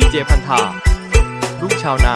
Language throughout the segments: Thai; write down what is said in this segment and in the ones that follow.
ีเจพันธาลูกชาวนา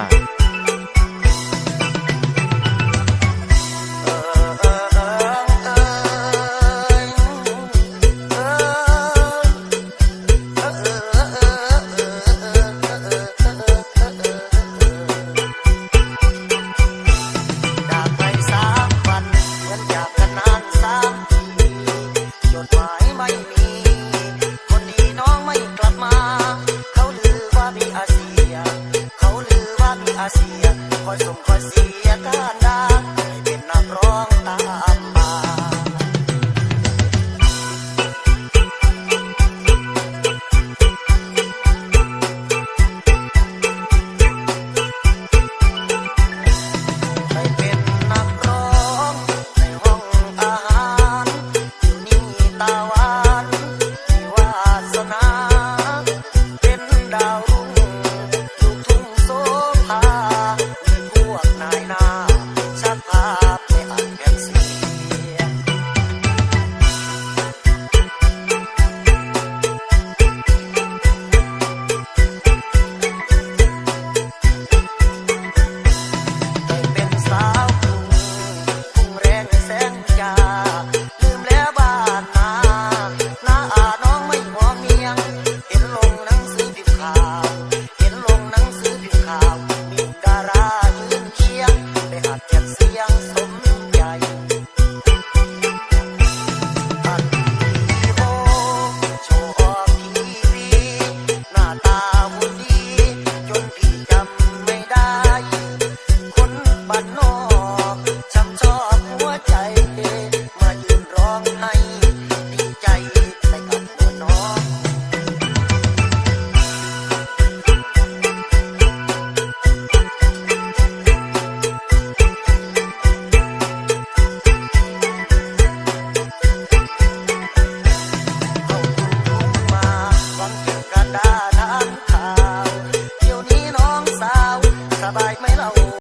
บ่สมก็เสียท่านักเป็นนักร้องตา